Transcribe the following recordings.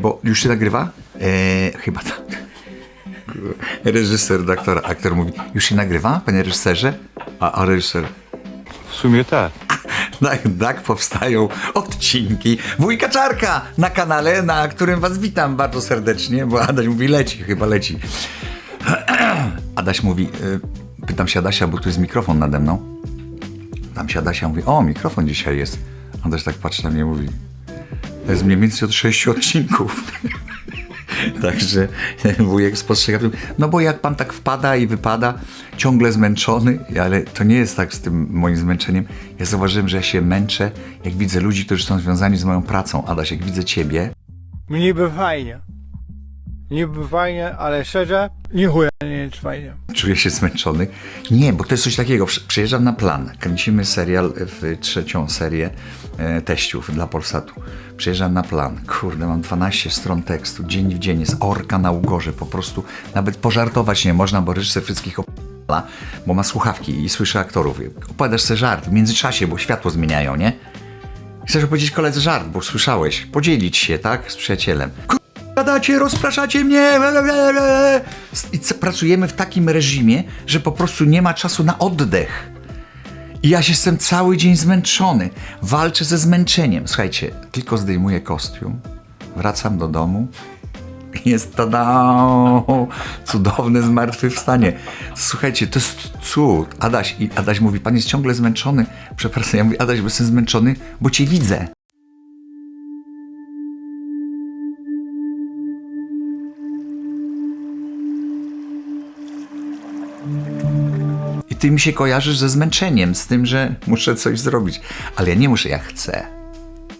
Bo już się nagrywa? Eee, chyba tak. Reżyser, doktor, aktor mówi, już się nagrywa, panie reżyserze? A, a reżyser, W sumie tak. tak, tak powstają odcinki Wujka Czarka na kanale, na którym was witam bardzo serdecznie, bo Adaś mówi leci, chyba leci. Adaś mówi, y, pytam się Adasia, bo tu jest mikrofon nade mną. Tam się Adasia mówi, o mikrofon dzisiaj jest. Adaś tak patrzy na mnie i mówi, to jest mniej więcej od sześciu odcinków. Także wujek spostrzega, no bo jak pan tak wpada i wypada, ciągle zmęczony, ale to nie jest tak z tym moim zmęczeniem. Ja zauważyłem, że ja się męczę, jak widzę ludzi, którzy są związani z moją pracą. Adaś, jak widzę ciebie, Niby fajnie. Niby fajnie, ale szczerze, nie chuja nie jest fajnie. czuję się zmęczony. Nie, bo to jest coś takiego. Przy- Przyjeżdżam na plan. Kręcimy serial w trzecią serię e, teściów dla Polsatu. Przyjeżdżam na plan. Kurde, mam 12 stron tekstu. Dzień w dzień jest orka na ugorze. Po prostu nawet pożartować nie można, bo reżyser wszystkich op***la, bo ma słuchawki i słyszy aktorów. Opowiadasz sobie żart w międzyczasie, bo światło zmieniają, nie? Chcesz opowiedzieć koledze żart, bo słyszałeś. Podzielić się, tak? Z przyjacielem. Gadacie, rozpraszacie mnie. I pracujemy w takim reżimie, że po prostu nie ma czasu na oddech. I ja się jestem cały dzień zmęczony. Walczę ze zmęczeniem. Słuchajcie, tylko zdejmuję kostium, wracam do domu. Jest tada! Cudowne zmartwychwstanie. Słuchajcie, to jest cud. Adaś, i Adaś mówi, pan jest ciągle zmęczony. Przepraszam, ja mówię, Adaś, bo jestem zmęczony, bo cię widzę. Ty mi się kojarzysz ze zmęczeniem, z tym, że muszę coś zrobić. Ale ja nie muszę, ja chcę.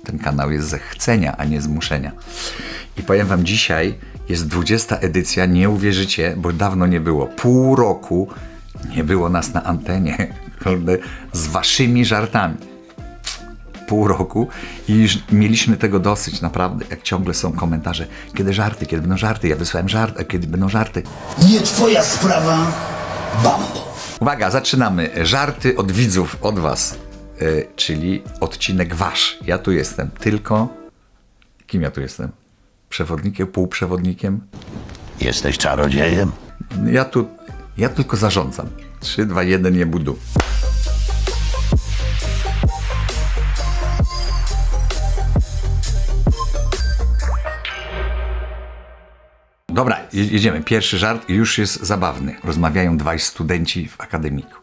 Ten kanał jest ze chcenia, a nie zmuszenia. I powiem wam, dzisiaj jest 20 edycja, nie uwierzycie, bo dawno nie było. Pół roku nie było nas na antenie. Z waszymi żartami. Pół roku i już mieliśmy tego dosyć, naprawdę. Jak ciągle są komentarze, kiedy żarty, kiedy będą żarty, ja wysłałem żart, a kiedy będą żarty. Nie twoja sprawa, Bambo. Uwaga, zaczynamy. Żarty od widzów, od was. Y, czyli odcinek wasz. Ja tu jestem tylko. Kim ja tu jestem? Przewodnikiem, półprzewodnikiem? Jesteś czarodziejem? Ja tu. Ja tylko zarządzam. 3, 2, 1, nie budu. Dobra, je- jedziemy. Pierwszy żart już jest zabawny. Rozmawiają dwaj studenci w akademiku.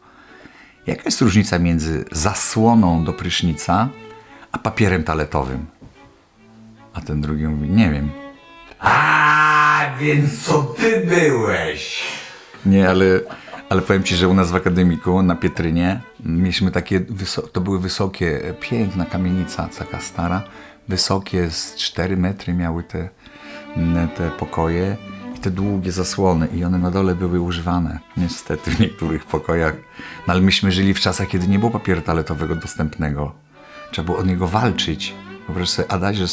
Jaka jest różnica między zasłoną do prysznica a papierem toaletowym? A ten drugi mówi, nie wiem. A, więc co ty byłeś? Nie, ale, ale powiem ci, że u nas w akademiku na Pietrynie mieliśmy takie, to były wysokie, piękna kamienica, taka stara, wysokie z 4 metry miały te, te pokoje i te długie zasłony i one na dole były używane, niestety w niektórych pokojach. No ale myśmy żyli w czasach, kiedy nie było papieru toaletowego dostępnego. Trzeba było o niego walczyć. Wyobraź sobie, Adaś, że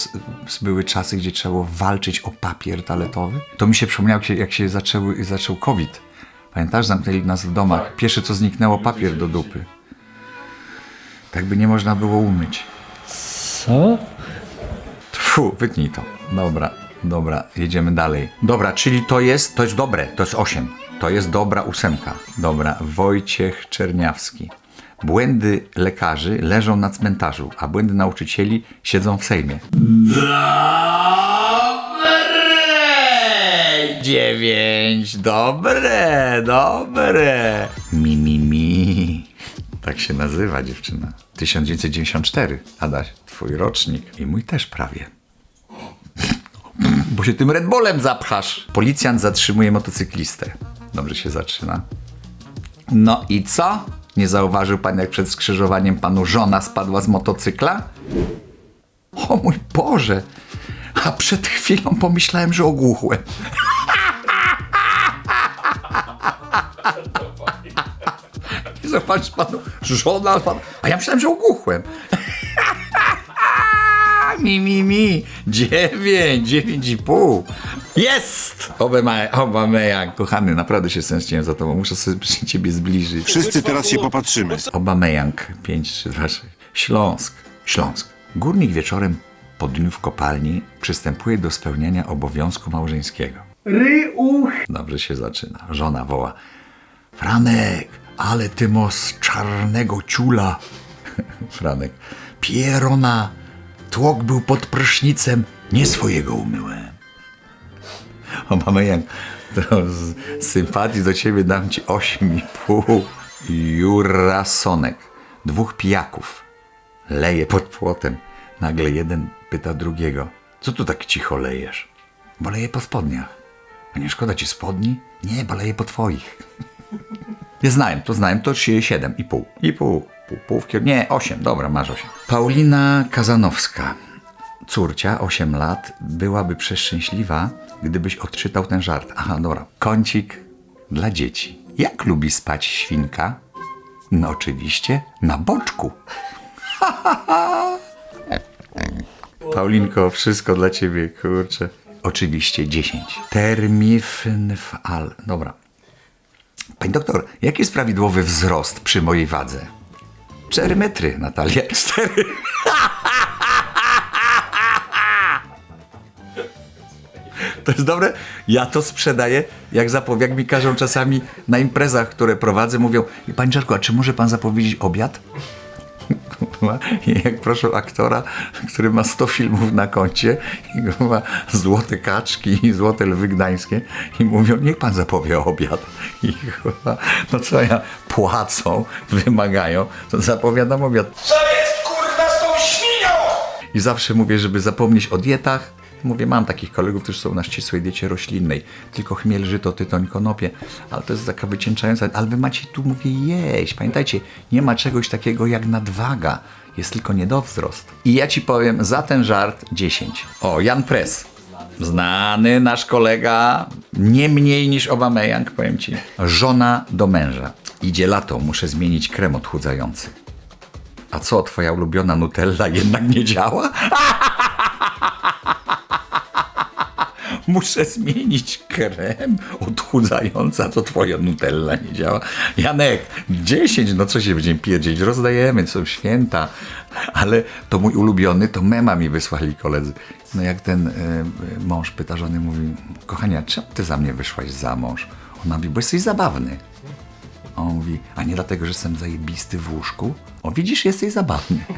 były czasy, gdzie trzeba było walczyć o papier toaletowy. To mi się przypomniało, jak się, jak się zaczęły, zaczął COVID. Pamiętasz, zamknęli nas w domach. Pierwsze, co zniknęło, papier do dupy. Tak by nie można było umyć. Co? Tfu, wytnij to. Dobra, dobra, jedziemy dalej. Dobra, czyli to jest, to jest dobre, to jest 8. To jest dobra ósemka. Dobra, Wojciech Czerniawski. Błędy lekarzy leżą na cmentarzu, a błędy nauczycieli siedzą w Sejmie. Dobre! Dziewięć, dobre, dobre. Mi, mi, mi. Tak się nazywa dziewczyna. 1994, Adaś, twój rocznik i mój też prawie. Bo się tym Red Bullem zapchasz. Policjant zatrzymuje motocyklistę. Dobrze się zaczyna. No i co? Nie zauważył pan, jak przed skrzyżowaniem panu żona spadła z motocykla? O mój Boże! A przed chwilą pomyślałem, że ogłuchłem. I Zobacz panu, żona spadła. A ja myślałem, że ogłuchłem. Mi, mi, mi. Dziewięć, dziewięć i pół. Jest! Obameyang. Kochany, naprawdę się stęskniłem za tobą. Muszę sobie przy ciebie zbliżyć. Wszyscy teraz się popatrzymy. Obameyang. 5, 3, 2, 6. Śląsk. Śląsk. Górnik wieczorem po dniu w kopalni przystępuje do spełniania obowiązku małżeńskiego. Ryuch! Dobrze się zaczyna. Żona woła. Franek, ale ty mos czarnego ciula. Franek. Pierona, tłok był pod prysznicem, nie swojego umyłem. O mamy jak z sympatii do ciebie dam ci 8,5. Jurasonek. Dwóch pijaków. Leje pod płotem. Nagle jeden pyta drugiego. Co tu tak cicho lejesz? Bo leje po spodniach. A nie szkoda ci spodni? Nie, bo leje po twoich. Nie znałem, to znałem, to się 7 i pół. I pół. Pół, pół w kier- Nie, 8, dobra, masz 8. Paulina Kazanowska. Córcia, 8 lat, byłaby przeszczęśliwa, gdybyś odczytał ten żart. Aha, dobra. Kącik dla dzieci. Jak lubi spać świnka? No oczywiście na boczku. Paulinko, wszystko dla ciebie, kurczę. Oczywiście 10. Termifnfal. Dobra. Pani doktor, jaki jest prawidłowy wzrost przy mojej wadze? 4 metry, Natalia. 4. To jest dobre. Ja to sprzedaję, jak, zapow- jak mi każą czasami na imprezach, które prowadzę, mówią, Panie Czarku, a czy może pan zapowiedzieć obiad? I jak proszę aktora, który ma 100 filmów na koncie i ma złote kaczki i złote lwy gdańskie i mówią, niech pan zapowie obiad. I chyba, no co ja, płacą, wymagają, to zapowiadam obiad. Co jest kurwa z tą świnią? I zawsze mówię, żeby zapomnieć o dietach. Mówię, mam takich kolegów, którzy są na ścisłej diecie roślinnej. Tylko chmiel, żyto, tytoń, konopie. Ale to jest taka wycieńczająca. Ale wy macie tu, mówię, jeść. Pamiętajcie, nie ma czegoś takiego jak nadwaga. Jest tylko niedowzrost. I ja ci powiem, za ten żart 10. O, Jan Press. Znany nasz kolega, nie mniej niż Obameyang, powiem ci. Żona do męża. Idzie lato, muszę zmienić krem odchudzający. A co, twoja ulubiona Nutella jednak nie działa? Muszę zmienić krem odchudzający, a to twoja Nutella nie działa. Janek, 10, no co się będziemy pierdzieć, rozdajemy, są święta. Ale to mój ulubiony, to mema mi wysłali koledzy. No jak ten y, mąż pyta żony, mówi, kochania, czemu ty za mnie wyszłaś za mąż? Ona mówi, bo jesteś zabawny. A on mówi, a nie dlatego, że jestem zajebisty w łóżku? O, widzisz, jesteś zabawny.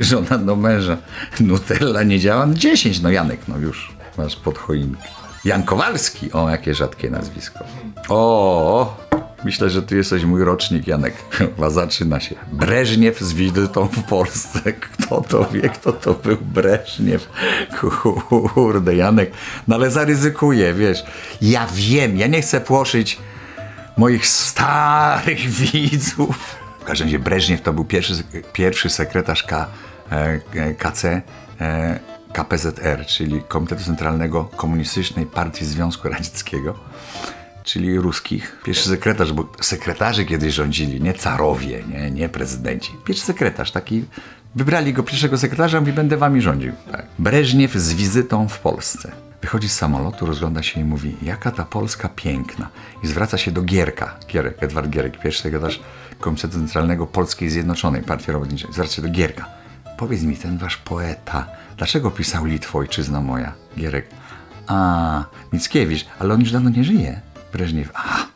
Żona do męża. Nutella nie działa? No 10, no Janek, no już. Masz pod choinkę. Jan Kowalski. O, jakie rzadkie nazwisko. O, myślę, że ty jesteś mój rocznik, Janek. Chyba zaczyna się. Breżniew z wizytą w Polsce. Kto to wie, kto to był Breżniew? Kurde, Janek. No ale zaryzykuję, wiesz. Ja wiem, ja nie chcę płoszyć moich starych widzów. W każdym razie Breżniew to był pierwszy, pierwszy sekretarz K, e, e, KC e, KPZR, czyli Komitetu Centralnego Komunistycznej Partii Związku Radzieckiego, czyli ruskich. Pierwszy sekretarz, bo sekretarzy kiedyś rządzili, nie carowie, nie, nie prezydenci. Pierwszy sekretarz, taki Wybrali go pierwszego sekretarza, mówi, będę wami rządził. Tak. Breżniew z wizytą w Polsce. Wychodzi z samolotu, rozgląda się i mówi, jaka ta Polska piękna. I zwraca się do Gierka, Gierek, Edward Gierek, pierwszy sekretarz Komitetu Centralnego Polskiej Zjednoczonej Partii Robotniczej. Zwraca się do Gierka. Powiedz mi, ten wasz poeta, dlaczego pisał Litwo, ojczyzna moja? Gierek. A, Mickiewicz, ale on już dawno nie żyje. Breżniew. A,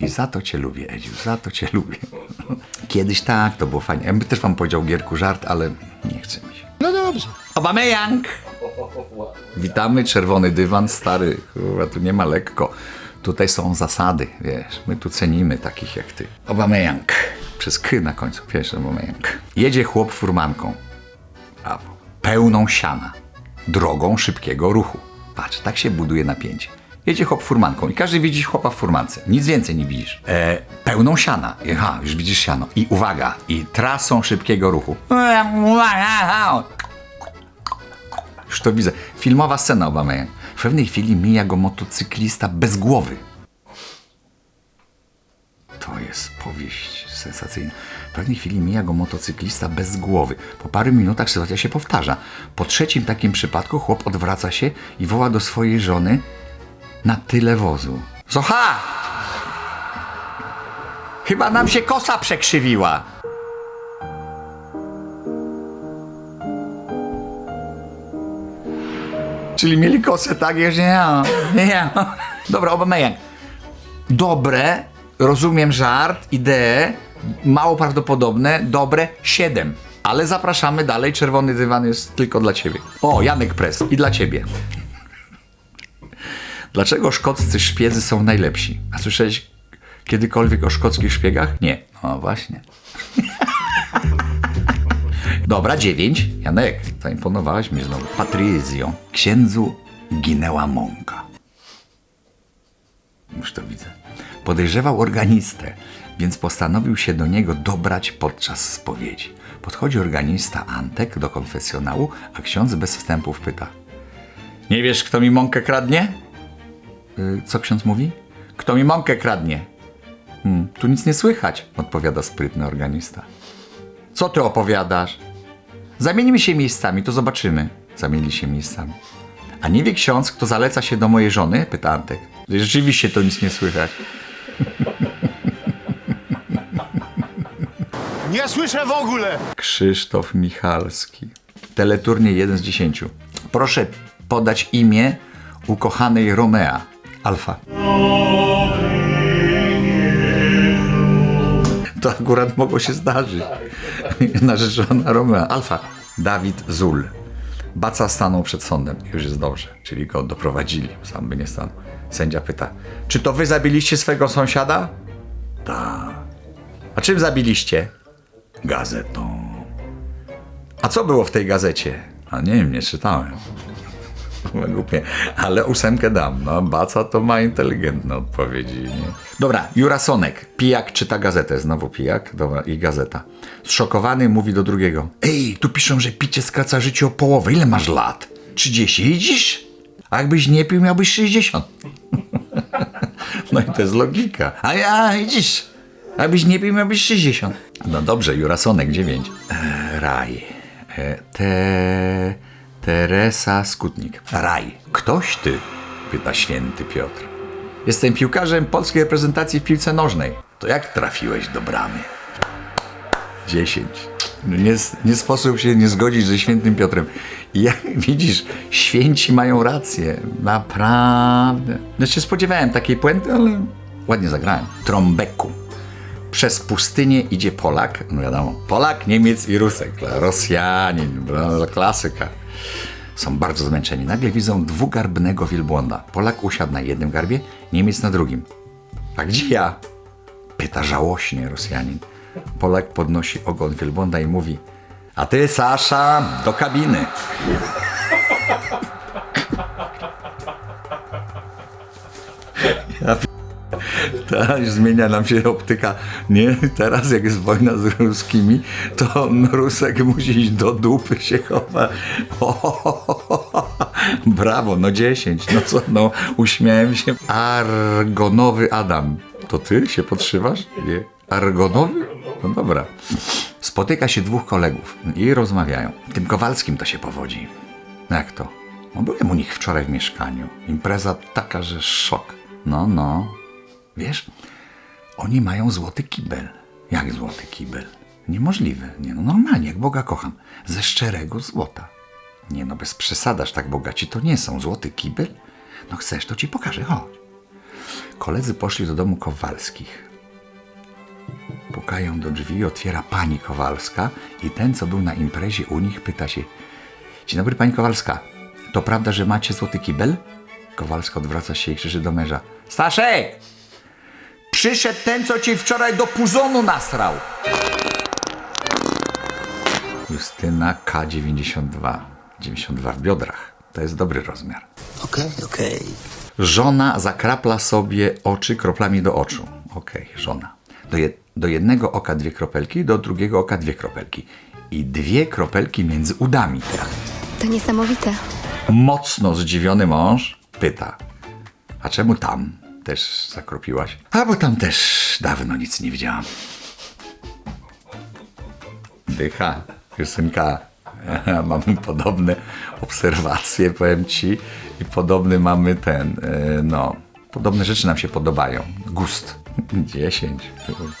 i za to cię lubię, Edziu, za to cię lubię. Kiedyś tak, to było fajnie. Ja bym też wam powiedział Gierku żart, ale nie chce mi się. No dobrze. Obameyang! Witamy, czerwony dywan, stary, kurwa, tu nie ma lekko. Tutaj są zasady, wiesz, my tu cenimy takich jak ty. Obameyang. Przez k na końcu, wiesz, Obameyang. Jedzie chłop furmanką. Brawo. Pełną siana. Drogą szybkiego ruchu. Patrz, tak się buduje napięcie. Jedzie chłop furmanką i każdy widzi chłopa w furmance. Nic więcej nie widzisz. E, pełną siana. Aha, już widzisz siano. I uwaga, i trasą szybkiego ruchu. Już to widzę. Filmowa scena Obameyang. W pewnej chwili mija go motocyklista bez głowy. To jest powieść sensacyjna. W pewnej chwili mija go motocyklista bez głowy. Po paru minutach sytuacja się powtarza. Po trzecim takim przypadku chłop odwraca się i woła do swojej żony na tyle wozu. Zocha! Chyba nam się kosa przekrzywiła. Czyli mieli kosę tak, nie, nie, nie. Dobra, Obameyang. Dobre, rozumiem żart, ideę, mało prawdopodobne, dobre, 7. Ale zapraszamy dalej, czerwony dywan jest tylko dla ciebie. O, Janek Press i dla ciebie. Dlaczego szkoccy szpiedzy są najlepsi? A słyszałeś kiedykolwiek o szkockich szpiegach? Nie. No właśnie. Dobra, dziewięć. Janek, zaimponowałeś mi znowu. Patryzjo. Księdzu ginęła mąka. Już to widzę. Podejrzewał organistę, więc postanowił się do niego dobrać podczas spowiedzi. Podchodzi organista Antek do konfesjonału, a ksiądz bez wstępów pyta. Nie wiesz, kto mi mąkę kradnie? Y, co ksiądz mówi? Kto mi mąkę kradnie? Hmm, tu nic nie słychać, odpowiada sprytny organista. Co ty opowiadasz? Zamieńmy się miejscami, to zobaczymy. Zamienili się miejscami. A nie wie ksiądz, kto zaleca się do mojej żony? Pyta Antek. Rzeczywiście to nic nie słychać. Nie słyszę w ogóle! Krzysztof Michalski. Teleturniej 1 z 10. Proszę podać imię ukochanej Romea. Alfa. To akurat mogło się zdarzyć. Narzeczona Romea. Alfa. Dawid Zul. Baca stanął przed sądem. Już jest dobrze. Czyli go doprowadzili. Sam by nie stanął. Sędzia pyta. Czy to wy zabiliście swego sąsiada? Tak. A czym zabiliście? Gazetą. A co było w tej gazecie? A nie wiem, nie czytałem. Głupie, ale ósemkę dam. No, Baca to ma inteligentne odpowiedzi. Nie? Dobra, Jurasonek. Pijak czyta gazetę. Znowu pijak. Dobra, i gazeta. Zszokowany mówi do drugiego. Ej, tu piszą, że picie skraca życie o połowę. Ile masz lat? 30. Widzisz? A jakbyś nie pił, miałbyś 60. No i to jest logika. A ja, widzisz, abyś nie pił, miałbyś 60. No dobrze, Jurasonek 9. E, raj. E, te... Teresa Skutnik. Raj. Ktoś ty? Pyta święty Piotr. Jestem piłkarzem polskiej reprezentacji w piłce nożnej. To jak trafiłeś do bramy? 10. No Nie, nie sposób się nie zgodzić ze świętym Piotrem. Jak widzisz, święci mają rację. Naprawdę. No się spodziewałem takiej puenty, ale ładnie zagrałem. Trombeku. Przez pustynię idzie Polak, no wiadomo, Polak, Niemiec i Rusek, Rosjanin, klasyka. Są bardzo zmęczeni. Nagle widzą dwugarbnego wielbłąda. Polak usiadł na jednym garbie, Niemiec na drugim. A gdzie ja? Pyta żałośnie Rosjanin. Polak podnosi ogon wielbłąda i mówi A ty, Sasza, do kabiny. Ja Teraz zmienia nam się optyka. Nie, teraz jak jest wojna z ruskimi, to Rusek musi iść do dupy się chowa. Brawo, no 10. No co, no uśmiałem się. Argonowy Adam. To ty się podszywasz? Nie. Argonowy? No dobra. Spotyka się dwóch kolegów i rozmawiają. Tym Kowalskim to się powodzi. No jak to? No byłem u nich wczoraj w mieszkaniu. Impreza taka, że szok. No, no. Wiesz, oni mają złoty kibel. Jak złoty kibel? Niemożliwe. Nie no, normalnie, jak Boga kocham. Ze szczerego złota. Nie no, bez przesadasz, tak bogaci to nie są. Złoty kibel? No chcesz, to ci pokażę, chodź. Koledzy poszli do domu Kowalskich. Pukają do drzwi, otwiera pani Kowalska i ten, co był na imprezie u nich, pyta się Dzień dobry, pani Kowalska. To prawda, że macie złoty kibel? Kowalska odwraca się i krzyczy do męża. Staszek! Przyszedł ten, co ci wczoraj do puzonu nasrał. Justyna K92. 92 w biodrach. To jest dobry rozmiar. Okej, okej. Żona zakrapla sobie oczy kroplami do oczu. Okej, żona. Do, jed- do jednego oka dwie kropelki, do drugiego oka dwie kropelki. I dwie kropelki między udami. To niesamowite. Mocno zdziwiony mąż pyta: A czemu tam też zakropiłaś? A bo tam też dawno nic nie widziałam. Dycha, Justynka. Mamy podobne obserwacje, powiem ci, i podobny mamy ten, e, no, Podobne rzeczy nam się podobają. Gust. 10.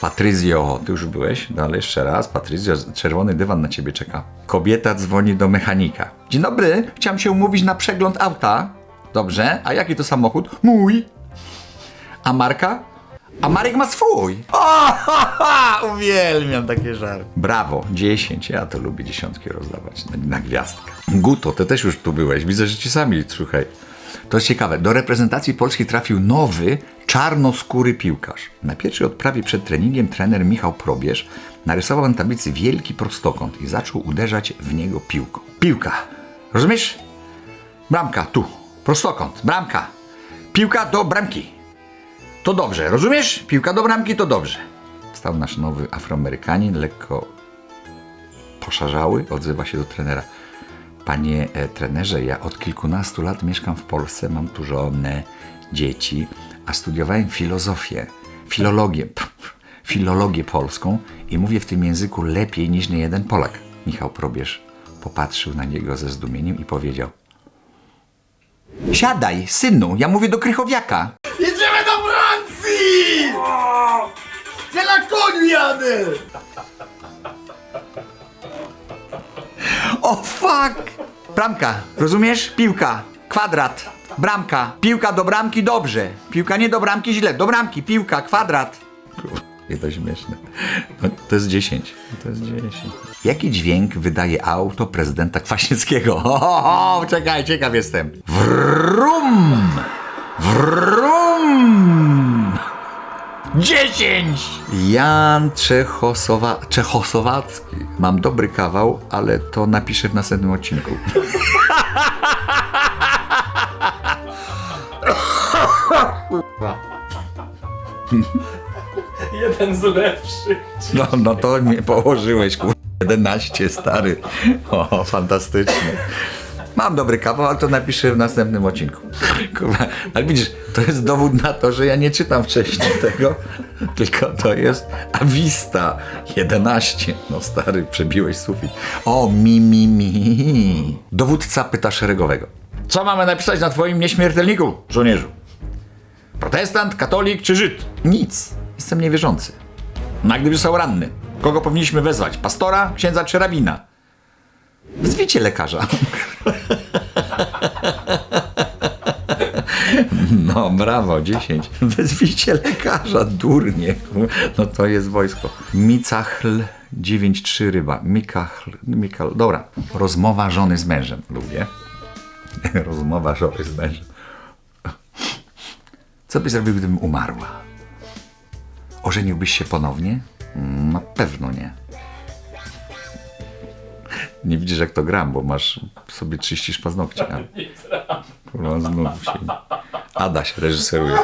Patryzjo, ty już byłeś? No ale jeszcze raz. Patryzjo, czerwony dywan na ciebie czeka. Kobieta dzwoni do mechanika. Dzień dobry, chciałem się umówić na przegląd auta. Dobrze, a jaki to samochód? Mój. A Marka? A Marek ma swój. O, ha, ha, uwielbiam takie żarty. Brawo, 10. Ja to lubię dziesiątki rozdawać na, na gwiazdkę. Guto, ty też już tu byłeś. Widzę, że ci sami słuchaj. To jest ciekawe. Do reprezentacji Polski trafił nowy, czarnoskóry piłkarz. Na pierwszej odprawie przed treningiem trener Michał Probierz narysował na tablicy wielki prostokąt i zaczął uderzać w niego piłką. Piłka. Rozumiesz? Bramka, tu. Prostokąt. Bramka. Piłka do bramki. To dobrze, rozumiesz? Piłka do bramki to dobrze. Stał nasz nowy Afroamerykanin, lekko poszarzały, odzywa się do trenera. Panie e, trenerze, ja od kilkunastu lat mieszkam w Polsce, mam tu żonę, dzieci, a studiowałem filozofię, filologię, pff, filologię polską i mówię w tym języku lepiej niż niejeden Polak. Michał Probierz popatrzył na niego ze zdumieniem i powiedział Siadaj, synu, ja mówię do Krychowiaka. Francji! Ja na koniu jadę! O fuck! Bramka, rozumiesz? Piłka, kwadrat, bramka, piłka do bramki dobrze, piłka nie do bramki źle, do bramki, piłka, kwadrat. Kurde, to śmieszne. No, to jest 10. To jest 10. Jaki dźwięk wydaje auto prezydenta Kwaśniewskiego? Ho, ho, ho, czekaj, ciekaw jestem. Wrum! Wrum! 10! Jan Czechosowa... Czechosłowacki. Mam dobry kawał, ale to napiszę w następnym odcinku. Jeden z lepszych. No, no to mnie położyłeś, kur... 11, stary. O, fantastycznie. Mam dobry kawał, ale to napiszę w następnym odcinku. Kurwa, ale widzisz, to jest dowód na to, że ja nie czytam wcześniej tego, tylko to jest Avista 11. No stary, przebiłeś sufit. O, mi, mi, mi. Dowódca pyta szeregowego. Co mamy napisać na twoim nieśmiertelniku, żołnierzu? Protestant, katolik czy Żyd? Nic. Jestem niewierzący. No a gdyby są ranny? Kogo powinniśmy wezwać? Pastora, księdza czy rabina? Wezwijcie lekarza. No, brawo, 10. Wezwijcie lekarza, durnie. No to jest wojsko. Micachl 9-3 ryba. Mikachl, Mikal. Dobra. Rozmowa żony z mężem. Lubię. Rozmowa żony z mężem. Co byś zrobił, gdybym umarła? Ożeniłbyś się ponownie? Na pewno nie. Nie widzisz jak to gram, bo masz sobie czyścisz paznokcie. a- Kurwa, znów się. Adaś reżyseruje.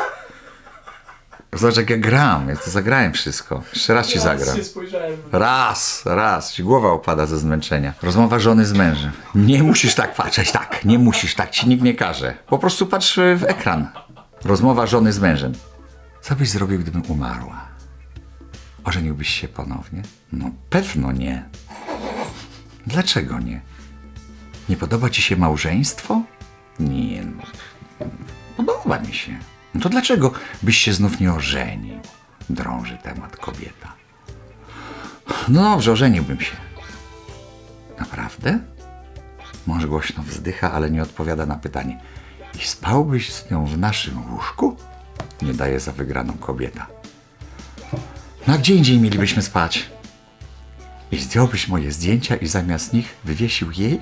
Zobacz jak ja gram, ja to zagrałem wszystko. Jeszcze raz ci zagram. Nie spojrzałem. Raz, raz. Ci głowa opada ze zmęczenia. Rozmowa żony z mężem. Nie musisz tak patrzeć, tak. Nie musisz, tak ci nikt nie każe. Po prostu patrz w ekran. Rozmowa żony z mężem. Co byś zrobił, gdybym umarła? Ożeniłbyś się ponownie? No pewno nie. Dlaczego nie? Nie podoba ci się małżeństwo? Nie, no. Podoba mi się. No to dlaczego byś się znów nie ożenił? Drąży temat kobieta. No dobrze, ożeniłbym się. Naprawdę? Mąż głośno wzdycha, ale nie odpowiada na pytanie. I spałbyś z nią w naszym łóżku? Nie daje za wygraną kobieta. No gdzie indziej mielibyśmy spać? I zdjąłbyś moje zdjęcia i zamiast nich wywiesił jej?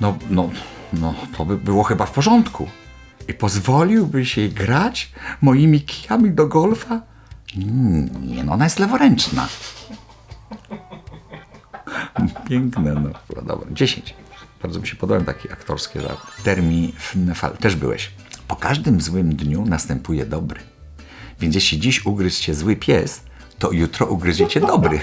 No, no, no, to by było chyba w porządku. I pozwoliłbyś jej grać moimi kijami do golfa? Nie, no ona jest leworęczna. Piękne, no. Dobra, dobra. 10. Bardzo mi się podobają takie aktorskie żarty. Termi Fnefal. Też byłeś. Po każdym złym dniu następuje dobry. Więc jeśli dziś ugryzł cię zły pies, to jutro ugryzie cię dobry.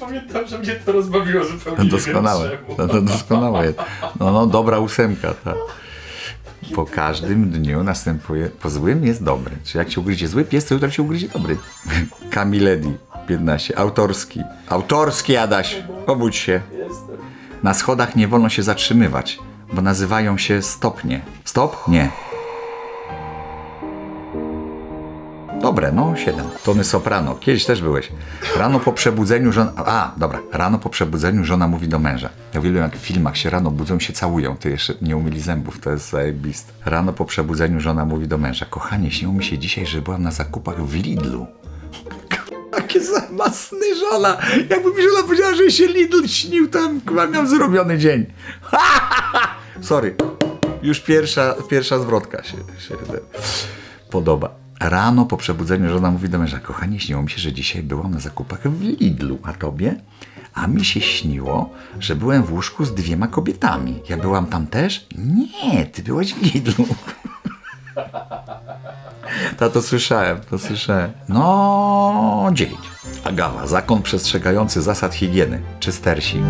Pamiętam, że mnie to rozbawiło zupełnie No doskonałe. No, to doskonałe. No, no, dobra ósemka, ta. Po każdym dniu następuje, po złym jest dobry. Czyli jak cię ugryzie zły pies, to jutro cię ugryzie dobry. Kamiledi, 15. Autorski. Autorski, Adaś. Obudź się. Na schodach nie wolno się zatrzymywać, bo nazywają się stopnie. Stop? Nie. Dobre, no 7. Tony Soprano, kiedyś też byłeś. Rano po przebudzeniu żona... A, dobra. Rano po przebudzeniu żona mówi do męża. Ja uwielbiam jak w filmach się rano budzą się całują. Ty jeszcze nie umyli zębów, to jest zajebiste. Rano po przebudzeniu żona mówi do męża. Kochanie, śniło mi się dzisiaj, że byłam na zakupach w Lidlu. Jakie zamasny żona. Jakby mi żona powiedziała, że się Lidl śnił, bym chyba miał zrobiony dzień. Sorry. Już pierwsza, pierwsza zwrotka się, się podoba. Rano po przebudzeniu żona mówi do męża, kochanie, śniło mi się, że dzisiaj byłam na zakupach w Lidlu, a tobie? A mi się śniło, że byłem w łóżku z dwiema kobietami. Ja byłam tam też? Nie, ty byłeś w Lidlu. Ta to słyszałem, to słyszałem. No, dziewięć. Agawa, zakon przestrzegający zasad higieny. Czystersi.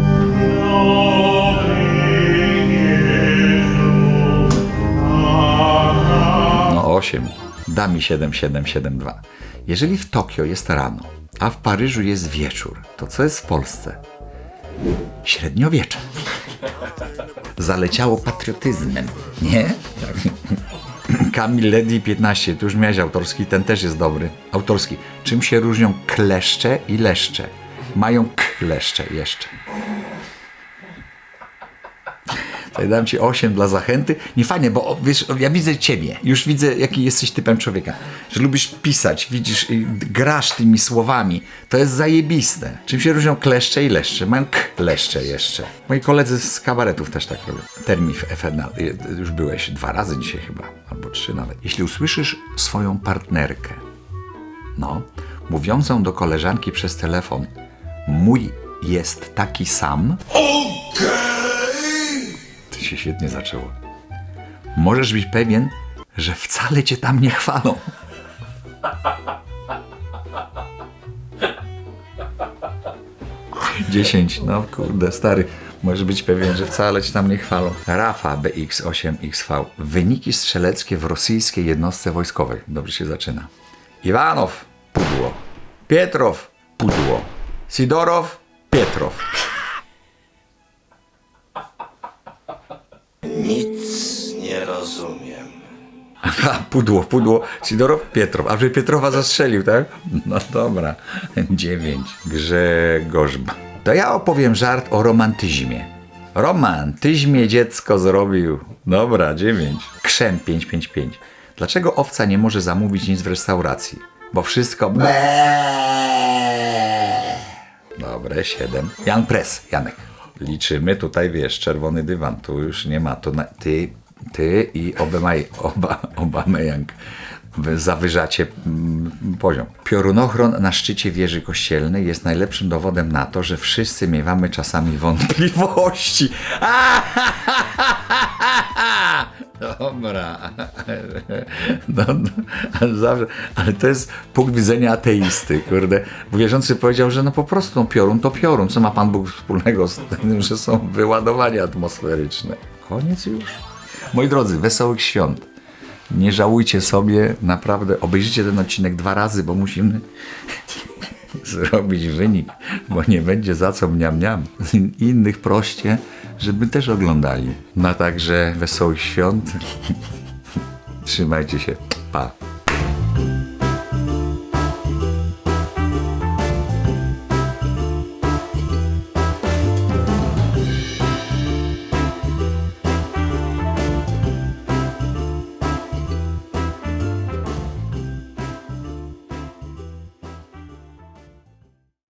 No 8. Da mi 7772. Jeżeli w Tokio jest rano, a w Paryżu jest wieczór, to co jest w Polsce? Średniowiecze. Zaleciało patriotyzmem, nie? Kamil Ledi 15, tu już miałeś autorski, ten też jest dobry. Autorski. Czym się różnią kleszcze i leszcze? Mają kleszcze jeszcze. Tutaj dam ci 8 dla zachęty. Nie fajnie, bo wiesz, ja widzę ciebie. Już widzę, jaki jesteś typem człowieka. Że lubisz pisać, widzisz, grasz tymi słowami. To jest zajebiste. Czym się różnią kleszcze i leszcze? Mają kleszcze jeszcze. Moi koledzy z kabaretów też tak robią. Termin FNL. y, Już byłeś dwa razy dzisiaj chyba, albo trzy nawet. Jeśli usłyszysz swoją partnerkę, no, mówiącą do koleżanki przez telefon, mój jest taki sam. To się świetnie zaczęło. Możesz być pewien, że wcale cię tam nie chwalą. Dziesięć, no kurde, stary. Możesz być pewien, że wcale cię tam nie chwalą. Rafa BX8XV. Wyniki strzeleckie w rosyjskiej jednostce wojskowej. Dobrze się zaczyna. Iwanow, pudło. Pietrow, pudło. Sidorow, Pietrow. Aha, pudło, pudło. Sidorow, Pietrow. A że Pietrowa zastrzelił, tak? No dobra. Dziewięć. Grzegorz. B. To ja opowiem żart o romantyzmie. Romantyzmie dziecko zrobił. Dobra, dziewięć. Krzem 555. Dlaczego owca nie może zamówić nic w restauracji? Bo wszystko Dobre, 7. Jan Press, Janek. Liczymy tutaj, wiesz, czerwony dywan. Tu już nie ma. To na, ty, ty i Obamaj, oba, Obameyang wy- zawyżacie mm, poziom. Piorunochron na szczycie wieży kościelnej jest najlepszym dowodem na to, że wszyscy miewamy czasami wątpliwości. Dobra. No, no, ale, zawsze, ale to jest punkt widzenia ateisty, kurde. Wierzący powiedział, że no po prostu no, piorun to piorun. Co ma Pan Bóg wspólnego z tym, że są wyładowania atmosferyczne? Koniec już. Moi drodzy, wesołych świąt. Nie żałujcie sobie, naprawdę obejrzyjcie ten odcinek dwa razy, bo musimy zrobić wynik, bo nie będzie za co mniam mniam. Innych proście, żeby też oglądali. No także wesołych świąt. Trzymajcie się. Pa.